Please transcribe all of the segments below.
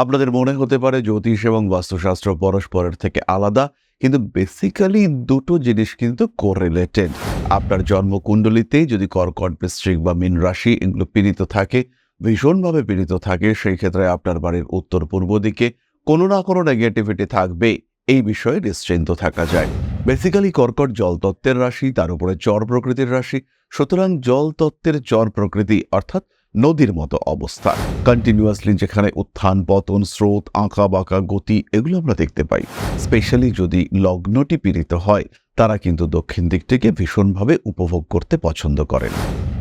আপনাদের মনে হতে পারে জ্যোতিষ এবং বাস্তুশাস্ত্র পরস্পরের থেকে আলাদা, কিন্তু বেসিক্যালি দুটো জিনিস কিন্তু কোরিলেটেড আপনার জন্মকুণ্ডলিতে যদি কর্কট, বৃশ্চিক বা মীন রাশি এগুলো পীড়িত থাকে, ভীষণভাবে পীড়িত থাকে, সেই ক্ষেত্রে আপনার বাড়ির উত্তর পূর্ব দিকে কোনো না কোনো নেগেটিভিটি থাকবে, এই বিষয়ে নিশ্চিন্ত থাকা যায়। বেসিক্যালি কর্কট জলতত্ত্বের রাশি, তার উপরে চর প্রকৃতির রাশি, সুতরাং জল তত্ত্বের চর প্রকৃতি, অর্থাৎ নদীর মতো অবস্থা। কন্টিনিউয়াসলি যেখানে উত্থান, পতন, স্রোত, আঁকা, বাঁকা, গতি, এগুলো আমরা দেখতে পাই। স্পেশালি যদি লগ্নটি পীড়িত হয়, তারা কিন্তু দক্ষিণ দিকটিকে ভীষণভাবে উপভোগ করতে পছন্দ করেন।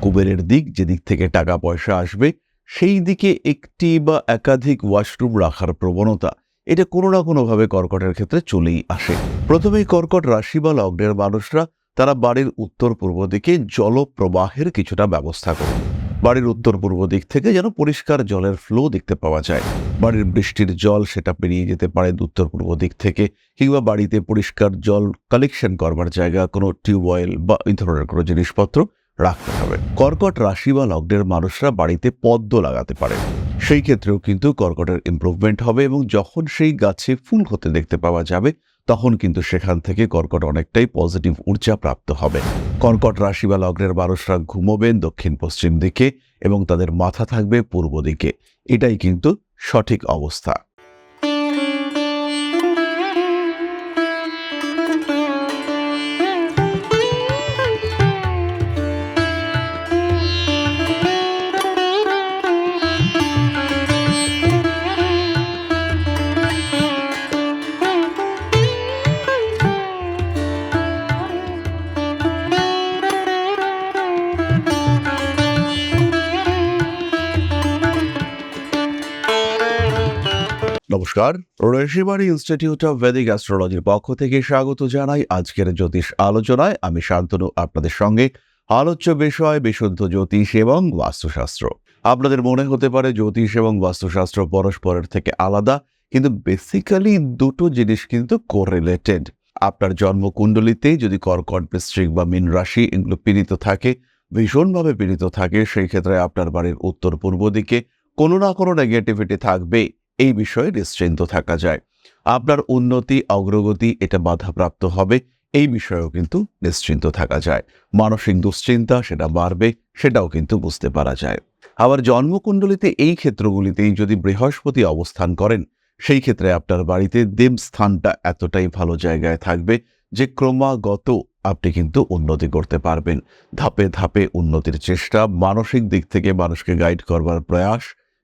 কুবেরের দিক যেদিক থেকে টাকা পয়সা আসবে, সেই দিকে একটি বা একাধিক ওয়াশরুম রাখার প্রবণতা, এটা কোনো না কোনোভাবে কর্কটের ক্ষেত্রে চলেই আসে। প্রথমেই কর্কট রাশি বা লগ্নের মানুষরা তারা বাড়ির উত্তর পূর্ব দিকে জলপ্রবাহের কিছুটা ব্যবস্থা করুন। বাড়ির উত্তর পূর্ব দিক থেকে যেন পরিষ্কার জলের ফ্লো দেখতে পাওয়া যায়। বাড়ির বৃষ্টির জল সেটা পেরিয়ে যেতে পারে উত্তর পূর্ব দিক থেকে কিংবা বাড়িতে পরিষ্কার জল কালেকশন করবার জায়গা, কোনো টিউবওয়েল বা এই ধরনের কোনো জিনিসপত্র রাখতে হবে। কর্কট রাশি বা লগ্নের মানুষরা বাড়িতে পদ্ম লাগাতে পারে। সেই ক্ষেত্রেও কিন্তু কর্কটের ইমপ্রুভমেন্ট হবে এবং যখন সেই গাছে ফুল হতে দেখতে পাওয়া যাবে তখন কিন্তু সেখান থেকে কর্কট অনেকটাই পজিটিভ ঊর্জা প্রাপ্ত হবে। কর্কট রাশি বা লগ্নের মানুষরা ঘুমোবেন দক্ষিণ পশ্চিম দিকে এবং তাদের মাথা থাকবে পূর্ব দিকে। এটাই কিন্তু সঠিক অবস্থা। নমস্কার। ঋষিবাড়ি ইনস্টিটিউট অফ ভেদিক অ্যাস্ট্রোলজির পক্ষ থেকে স্বাগত জানাই আজকের জ্যোতিষ আলোচনায়। আমি শান্তনু, আপনাদের সঙ্গে আলোচ্য বিষয় বিশুদ্ধ জ্যোতিষ এবং বাস্তুশাস্ত্র। আপনাদের মনে হতে পারে জ্যোতিষ এবং বাস্তুশাস্ত্র পরস্পরের থেকে আলাদা, কিন্তু বেসিক্যালি দুটো জিনিস কিন্তু কোরিলেটেড আপনার জন্মকুণ্ডলিতে যদি কর্কট, বৃশ্চিক বা মীন রাশি এগুলো পীড়িত থাকে, ভীষণভাবে পীড়িত থাকে, সেই ক্ষেত্রে আপনার বাড়ির উত্তর পূর্ব দিকে কোনো না কোনো নেগেটিভিটি থাকবে এই বিষয়ে নিশ্চিন্ত থাকা যায়। আপনার উন্নতি, অগ্রগতি এটা বাধাপ্রাপ্ত হবে, এই বিষয়েও কিন্তু নিশ্চিন্ত থাকা যায়। মানসিক দুশ্চিন্তা সেটা বাড়বে, সেটাও কিন্তু বুঝতে পারা যায়। আবার জন্মকুণ্ডলিতে এই ক্ষেত্রগুলিতেই যদি বৃহস্পতি অবস্থান করেন, সেই ক্ষেত্রে আপনার বাড়িতে দেব স্থানটা এতটাই ভালো জায়গায় থাকবে যে ক্রমাগত আপনি কিন্তু উন্নতি করতে পারবেন। ধাপে ধাপে উন্নতির চেষ্টা, মানসিক দিক থেকে মানুষকে গাইড করবার প্রয়াস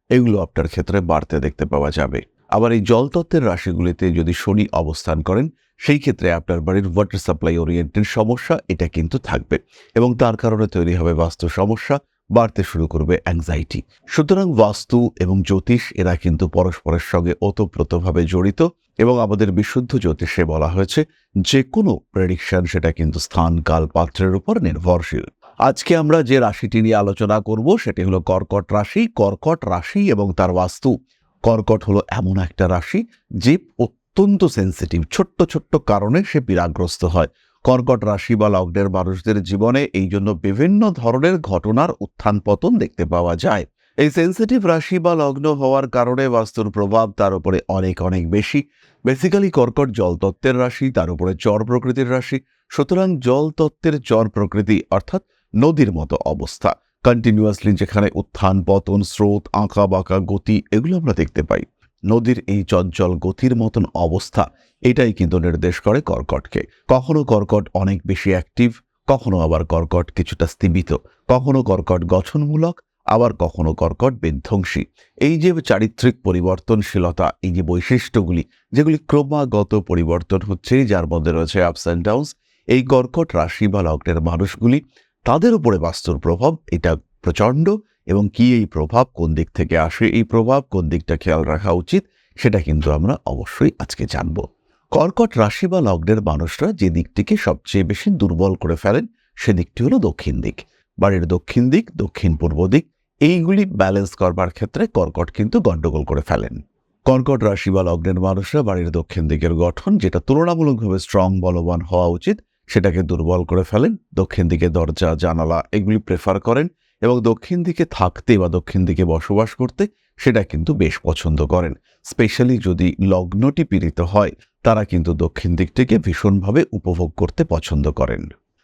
এগুলো আপনার ক্ষেত্রে বাড়তে দেখতে পাওয়া যাবে। আবার এই জলতত্ত্বের রাশিগুলিতে যদি শনি অবস্থান করেন, সেই ক্ষেত্রে আপনার বাড়ির ওয়াটার সাপ্লাই ওরিয়েন্টেড সমস্যা, এটা কিন্তু থাকবে। এবং তার কারণে তৈরি হবে বাস্তু সমস্যা, বাড়তে শুরু করবে অ্যাংজাইটি সুতরাং বাস্তু এবং জ্যোতিষ, এরা কিন্তু পরস্পরের সঙ্গে ওতপ্রোতভাবে জড়িত এবং আমাদের বিশুদ্ধ জ্যোতিষে বলা হয়েছে যে কোনো প্রেডিকশন সেটা কিন্তু স্থান, কাল, পাত্রের উপর নির্ভরশীল। আজকে আমরা যে রাশিটি নিয়ে আলোচনা করব সেটি হলো কর্কট রাশি কর্কট রাশি এবং তার বাস্তু। কর্কট হলো এমন একটা রাশি যে অত্যন্ত সেন্সিটিভ ছোট্ট ছোট্ট কারণে সে পীড়াগ্রস্ত হয়। কর্কট রাশি বা লগ্নের মানুষদের জীবনে এই জন্য বিভিন্ন ধরনের ঘটনার উত্থান পতন দেখতে পাওয়া যায়। এই সেন্সিটিভ রাশি বা লগ্ন হওয়ার কারণে বাস্তুর প্রভাব তার উপরে অনেক অনেক বেশি। বেসিক্যালি কর্কট জলতত্ত্বের রাশি, তার উপরে চর প্রকৃতির রাশি। সুতরাং জল তত্ত্বের চর প্রকৃতি, অর্থাৎ নদীর মতো অবস্থা। কন্টিনিউয়াসলি যেখানে উত্থান, পতন, স্রোত, আঁকা, বাঁকা, গতি, এগুলো আমরা দেখতে পাই। নদীর এই চঞ্চল গতির মতন অবস্থা, এটাই কিন্তু নির্দেশ করে কর্কটকে। কখনো কর্কট অনেক বেশি অ্যাক্টিভ কখনো আবার কর্কট কিছুটা স্থিমিত। কখনো কর্কট গঠনমূলক, আবার কখনো কর্কট বিধ্বংসী। এই যে চারিত্রিক পরিবর্তনশীলতা, এই যে বৈশিষ্ট্যগুলি, যেগুলি ক্রমাগত পরিবর্তন হচ্ছে, যার মধ্যে রয়েছে আপস অ্যান্ড ডাউনস এই কর্কট রাশি বা লগ্নের মানুষগুলি তাদের উপরে বাস্তুর প্রভাব, এটা প্রচণ্ড এবং কি এই প্রভাব, কোন দিক থেকে আসে এই প্রভাব, কোন দিকটা খেয়াল রাখা উচিত, সেটা কিন্তু আমরা অবশ্যই আজকে জানব। কর্কট রাশি বা লগ্নের মানুষরা যে দিকটিকে সবচেয়ে বেশি দুর্বল করে ফেলেন সেদিকটি হলো দক্ষিণ দিক। বাড়ির দক্ষিণ দিক, দক্ষিণ পূর্ব দিক, এইগুলি ব্যালেন্স করবার ক্ষেত্রে কর্কট কিন্তু গণ্ডগোল করে ফেলেন। কর্কট রাশি বা লগ্নের মানুষরা বাড়ির দক্ষিণ দিকের গঠন, যেটা তুলনামূলকভাবে স্ট্রং বলবান হওয়া উচিত সেটাকে দুর্বল করে ফেলেন, দক্ষিণ দিকে দরজা, জানালা এগুলি প্রেফার করেন এবং দক্ষিণ দিকে থাকতে বা দক্ষিণ দিকে বসবাস করতে সেটা কিন্তু বেশ পছন্দ করেন। স্পেশালি যদি লগ্নটি পীড়িত হয়, তারা কিন্তু দক্ষিণ দিকটিকে ভীষণভাবে উপভোগ করতে পছন্দ করেন।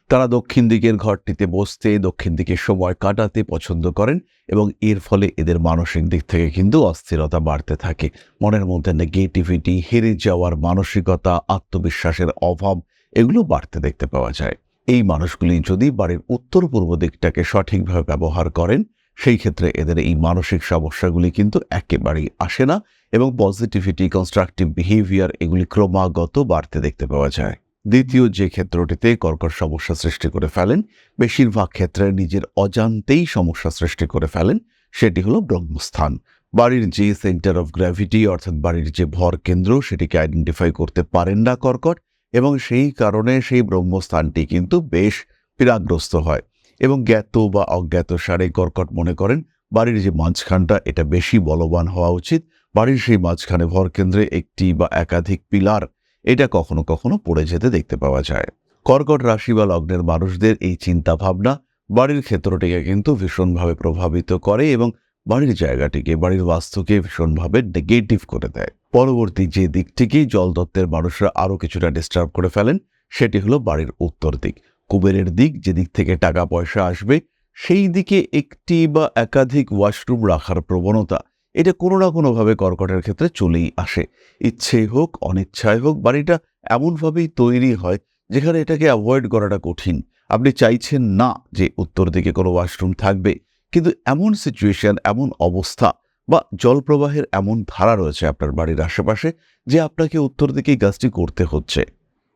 তারা দক্ষিণ দিকের ঘরটিতে বসতে, দক্ষিণ দিকে সময় কাটাতে পছন্দ করেন এবং এর ফলে এদের মানসিক দিক থেকে কিন্তু অস্থিরতা বাড়তে থাকে। মনের মধ্যে নেগেটিভিটি হেরে যাওয়ার মানসিকতা, আত্মবিশ্বাসের অভাব এগুলো বাড়তে দেখতে পাওয়া যায়। এই মানুষগুলি যদি বাড়ির উত্তর পূর্ব দিকটাকে সঠিকভাবে ব্যবহার করেন, সেই ক্ষেত্রে এদের এই মানসিক সমস্যাগুলি কিন্তু একেবারেই আসে না এবং পজিটিভিটি কনস্ট্রাকটিভ বিহেভিয়ার এগুলি ক্রমাগত বাড়তে দেখতে পাওয়া যায়। দ্বিতীয় যে ক্ষেত্রটিতে কর্কট সমস্যা সৃষ্টি করে ফেলেন, বেশিরভাগ ক্ষেত্রে নিজের অজান্তেই সমস্যা সৃষ্টি করে ফেলেন, সেটি হলো ব্রহ্মস্থান। বাড়ির যে সেন্টার অফ গ্র্যাভিটি অর্থাৎ বাড়ির যে ভর কেন্দ্র, সেটিকে আইডেন্টিফাই করতে পারেন না কর্কট। এবং সেই কারণে সেই ব্রহ্মস্থানটি কিন্তু বেশ পীড়াগ্রস্ত হয় এবং জ্ঞাত বা অজ্ঞাত সারে কর্কট মনে করেন, বাড়ির যে মাঝখানটা এটা বেশি বলবান হওয়া উচিত। বাড়ির সেই মাঝখানে ভরকেন্দ্রে একটি বা একাধিক পিলার, এটা কখনো কখনো পড়ে যেতে দেখতে পাওয়া যায়। কর্কট রাশি বা লগ্নের মানুষদের এই চিন্তা ভাবনা বাড়ির ক্ষেত্রটিকে কিন্তু ভীষণভাবে প্রভাবিত করে এবং বাড়ির জায়গাটিকে, বাড়ির বাস্তুকে ভীষণভাবে নেগেটিভ করে দেয়। পরবর্তী যে দিকটিকেই জলদত্তের মানুষরা আরও কিছুটা ডিস্টার্ব করে ফেলেন, সেটি হলো বাড়ির উত্তর দিক। কুবেরের দিক যে দিক থেকে টাকা পয়সা আসবে, সেই দিকে একটি বা একাধিক ওয়াশরুম রাখার প্রবণতা, এটা কোনো না কোনোভাবে কর্কটের ক্ষেত্রে চলেই আসে। ইচ্ছেই হোক, অনিচ্ছায় হোক, বাড়িটা এমনভাবেই তৈরি হয়, যেখানে এটাকে অ্যাভয়েড করাটা কঠিন। আপনি চাইছেন না যে উত্তর দিকে কোনো ওয়াশরুম থাকবে কিন্তু এমন সিচুয়েশন এমন অবস্থা বা জলপ্রবাহের এমন ধারা রয়েছে আপনার বাড়ির আশেপাশে যে আপনাকে উত্তর দিকেই গাছটি করতে হচ্ছে।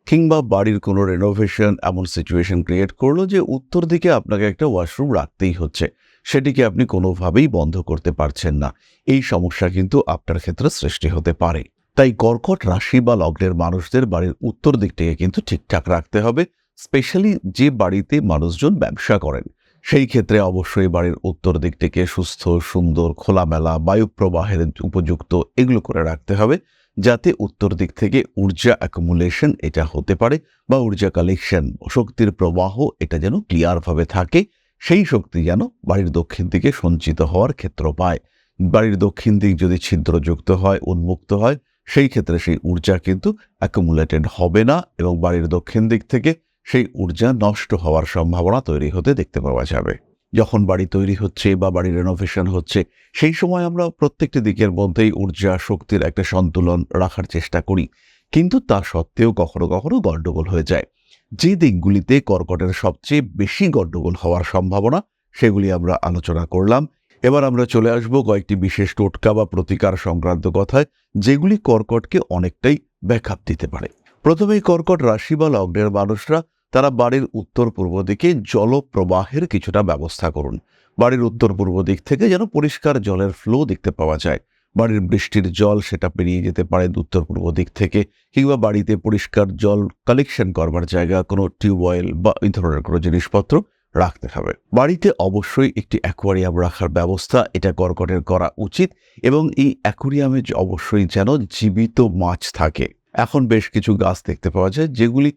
কিংবা বাড়ির কোনো রেনোভেশন এমন সিচুয়েশন ক্রিয়েট করল যে উত্তর দিকে আপনাকে একটা ওয়াশরুম রাখতেই হচ্ছে। সেটিকে আপনি কোনোভাবেই বন্ধ করতে পারছেন না। এই সমস্যা কিন্তু আপনার ক্ষেত্রে সৃষ্টি হতে পারে। তাই কর্কট রাশি বা লগ্নের মানুষদের বাড়ির উত্তর দিকটিকে কিন্তু ঠিকঠাক রাখতে হবে। স্পেশালি যে বাড়িতে মানুষজন ব্যবসা করেন। সেই ক্ষেত্রে অবশ্যই বাড়ির উত্তর দিক থেকে সুস্থ, সুন্দর, খোলামেলা বায়ু প্রবাহের উপযুক্ত এগুলো করে রাখতে হবে যাতে উত্তর দিক থেকে ঊর্জা অ্যাকুমুলেশন এটা হতে পারে বা ঊর্জা কালেকশন শক্তির প্রবাহ এটা যেন ক্লিয়ারভাবে থাকে, সেই শক্তি যেন বাড়ির দক্ষিণ দিকে সঞ্চিত হওয়ার ক্ষেত্র পায়। বাড়ির দক্ষিণ দিক যদি ছিদ্রযুক্ত হয়, উন্মুক্ত হয়, সেই ক্ষেত্রে সেই ঊর্জা কিন্তু অ্যাকুমুলেটেড হবে না এবং বাড়ির দক্ষিণ দিক থেকে সেই ঊর্জা নষ্ট হওয়ার সম্ভাবনা তৈরি হতে দেখতে পাওয়া যাবে। যখন বাড়ি তৈরি হচ্ছে বা বাড়ি রেনোভেশন হচ্ছে, সেই সময় আমরা প্রত্যেকটি দিকের মধ্যেই ঊর্জা শক্তির একটা সন্তুলন রাখার চেষ্টা করি। কিন্তু তা সত্ত্বেও কখনো কখনো গণ্ডগোল হয়ে যায়। যে দিকগুলিতে কর্কটের সবচেয়ে বেশি গণ্ডগোল হওয়ার সম্ভাবনা, সেগুলি আমরা আলোচনা করলাম। এবার আমরা চলে আসব কয়েকটি বিশেষ টোটকা বা প্রতিকার সংক্রান্ত কথায়, যেগুলি কর্কটকে অনেকটাই ব্যাকআপ দিতে পারে। প্রথমেই কর্কট রাশি বা লগ্নের মানুষরা তারা বাড়ির উত্তর পূর্ব দিকে জলপ্রবাহের কিছুটা ব্যবস্থা করুন। বাড়ির উত্তর পূর্ব দিক থেকে যেন পরিষ্কার জলের ফ্লো দেখতে পাওয়া যায়। বাড়ির বৃষ্টির জল সেটা পেরিয়ে যেতে পারে উত্তর পূর্ব দিক থেকে কিংবা বাড়িতে পরিষ্কার জল কালেকশন করবার জায়গা, কোনো টিউবওয়েল বা এই ধরনের কোনো জিনিসপত্র রাখতে হবে। বাড়িতে অবশ্যই একটি অ্যাকোয়ারিয়াম রাখার ব্যবস্থা, এটা কর্কটের করা উচিত এবং এই অ্যাকোয়ারিয়ামে অবশ্যই যেন জীবিত মাছ থাকে। এখন বেশ কিছু গাছ দেখতে পাওয়া যায় যেগুলি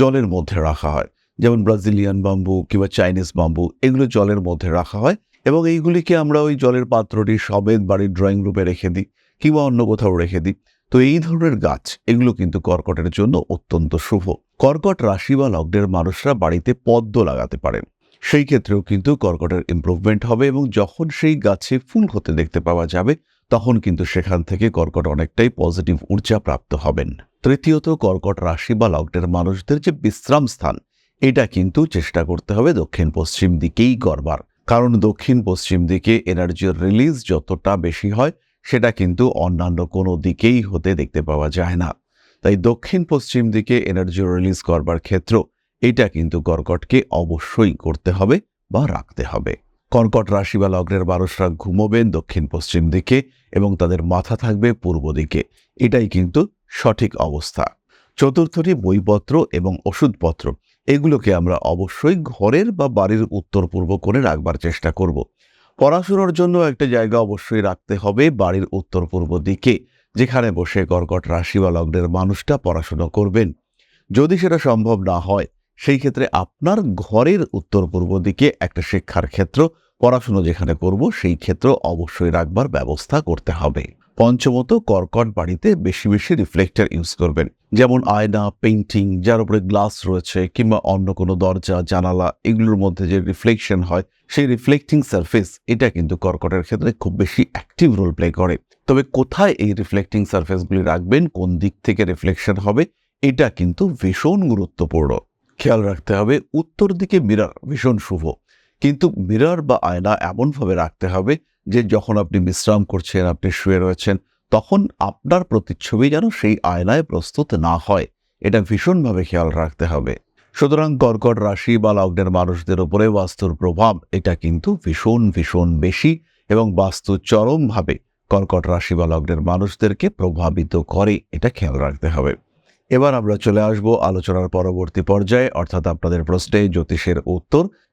জলের মধ্যে রাখা হয়। যেমন ব্রাজিলিয়ান বাম্বু কিংবা চাইনিজ বাম্বু, এগুলো জলের মধ্যে রাখা হয় এবং এইগুলিকে আমরা ওই জলের পাত্রটি সবেদ বাড়ির ড্রয়িং রুমে রেখে দিই কিংবা অন্য কোথাও রেখে দিই। তো এই ধরনের গাছ, এগুলো কিন্তু কর্কটের জন্য অত্যন্ত শুভ। কর্কট রাশি বা লগ্নের মানুষরা বাড়িতে পদ্ম লাগাতে পারেন। সেই ক্ষেত্রেও কিন্তু কর্কটের ইমপ্রুভমেন্ট হবে এবং যখন সেই গাছে ফুল হতে দেখতে পাওয়া যাবে তখন কিন্তু সেখান থেকে কর্কট অনেকটাই পজিটিভ ঊর্জা প্রাপ্ত হবেন। তৃতীয়ত, কর্কট রাশি বা লগ্নের মানুষদের যে বিশ্রাম স্থান, এটা কিন্তু চেষ্টা করতে হবে দক্ষিণ পশ্চিম দিকেই করবার কারণ দক্ষিণ পশ্চিম দিকে এনার্জির রিলিজ যতটা বেশি হয়, সেটা কিন্তু অন্যান্য কোনো দিকেই হতে দেখতে পাওয়া যায় না। তাই দক্ষিণ পশ্চিম দিকে এনার্জি রিলিজ করবার ক্ষেত্র, এটা কিন্তু কর্কটকে অবশ্যই করতে হবে বা রাখতে হবে। কর্কট রাশি বা লগ্নের মানুষরা ঘুমোবেন দক্ষিণ পশ্চিম দিকে এবং তাদের মাথা থাকবে পূর্ব দিকে। এটাই কিন্তু সঠিক অবস্থা। চতুর্থটি বইপত্র এবং ওষুধপত্র। এগুলোকে আমরা অবশ্যই ঘরের বা বাড়ির উত্তর পূর্ব করে রাখবার চেষ্টা করব। পড়াশুনোর জন্য একটা জায়গা অবশ্যই রাখতে হবে বাড়ির উত্তর পূর্ব দিকে, যেখানে বসে কর্কট রাশি বা লগ্নের মানুষটা পড়াশুনো করবেন। যদি সেটা সম্ভব না হয়, সেই ক্ষেত্রে আপনার ঘরের উত্তর পূর্ব দিকে একটা শিক্ষার ক্ষেত্র পড়াশুনো যেখানে করব, সেই ক্ষেত্রে অবশ্যই রাখবার ব্যবস্থা করতে হবে। পঞ্চমত, কর্কট বাড়িতে বেশি বেশি রিফ্লেক্টর ইউজ করবেন। যেমন আয়না পেইন্টিং যার উপরে গ্লাস রয়েছে, কিংবা অন্য কোনো দরজা, জানালা, এগুলোর মধ্যে যে রিফ্লেকশন হয়, সেই রিফ্লেক্টিং সারফেস এটা কিন্তু কর্কটের ক্ষেত্রে খুব বেশি অ্যাক্টিভ রোল প্লে করে। তবে কোথায় এই রিফ্লেক্টিং সারফেসগুলি রাখবেন, কোন দিক থেকে রিফ্লেকশন হবে, এটা কিন্তু ভীষণ গুরুত্বপূর্ণ। খেয়াল রাখতে হবে, উত্তর দিকে মিরর ভীষণ শুভ। কিন্তু মিরর বা আয়না এমনভাবে রাখতে হবে যে যখন আপনি বিশ্রাম করছেন, আপনি শুয়ে রয়েছেন, তখন আপনার প্রতিচ্ছবি যেন সেই আয়নায় প্রস্তুত না হয়। এটা ভীষণভাবে খেয়াল রাখতে হবে। সুতরাং কর্কট রাশি বা লগ্নের মানুষদের উপরে বাস্তুর প্রভাব, এটা কিন্তু ভীষণ ভীষণ বেশি এবং বাস্তু চরমভাবে কর্কট রাশি বা লগ্নের মানুষদেরকে প্রভাবিত করে, এটা খেয়াল রাখতে হবে। এবার আমরা চলে আসব আলোচনার পরবর্তী পর্যায়ে, অর্থাৎ আপনাদের প্রশ্নে জ্যোতিষের উত্তর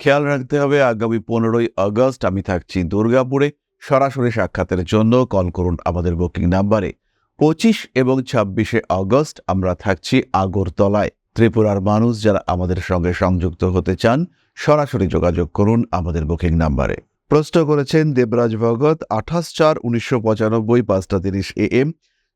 খেয়াল রাখতে হবে, আগামী পনেরোই আগস্ট আমি থাকছি দুর্গাপুরে। সরাসরি সাক্ষাতের জন্য কল করুন আমাদের বুকিং নাম্বারে পঁচিশ এবং ছাব্বিশে আগস্ট আমরা থাকছি আগরতলায়। ত্রিপুরার মানুষ যারা আমাদের সঙ্গে সংযুক্ত হতে চান, সরাসরি যোগাযোগ করুন আমাদের বুকিং নাম্বারে প্রশ্ন করেছেন দেবরাজ ভগত, আঠাশ চার উনিশশো পঁচানব্বই পাঁচটা তিরিশ এ এম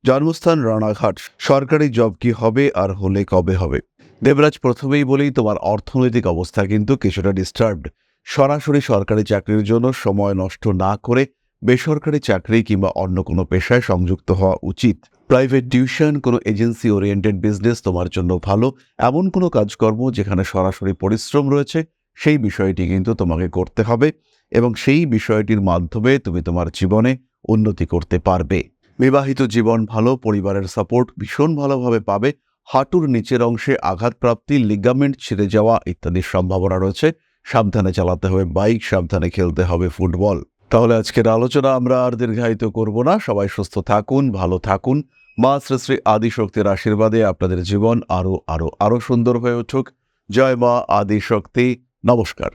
জন্মস্থান রানাঘাট। সরকারি জব কি হবে আর হলে কবে হবে? দেবরাজ প্রথমেই বলেই তোমার অর্থনৈতিক অবস্থা কিন্তু কিছুটা ডিস্টার্বড সরাসরি সরকারি চাকরির জন্য সময় নষ্ট না করে বেসরকারি চাকরি কিংবা অন্য কোনো পেশায় সংযুক্ত হওয়া উচিত। প্রাইভেট টিউশন, কোনো এজেন্সি ওরিয়েন্টেড বিজনেস তোমার জন্য ভালো। এমন কোনো কাজকর্ম যেখানে সরাসরি পরিশ্রম রয়েছে, সেই বিষয়টি কিন্তু তোমাকে করতে হবে এবং সেই বিষয়টির মাধ্যমে তুমি তোমার জীবনে উন্নতি করতে পারবে। বিবাহিত জীবন ভালো, পরিবারের সাপোর্ট ভীষণ ভালোভাবে পাবে। হাঁটুর নিচের অংশে আঘাতপ্রাপ্তি লিগামেন্ট ছিঁড়ে যাওয়া ইত্যাদির সম্ভাবনা রয়েছে। সাবধানে চালাতে হবে বাইক সাবধানে খেলতে হবে ফুটবল। তাহলে আজকের আলোচনা আমরা আর দীর্ঘায়িত করব না। সবাই সুস্থ থাকুন, ভালো থাকুন। মা শ্রী শ্রী আদিশক্তির আশীর্বাদে আপনাদের জীবন আরও আরও আরও সুন্দর হয়ে উঠুক। জয় মা আদিশক্তি। নমস্কার।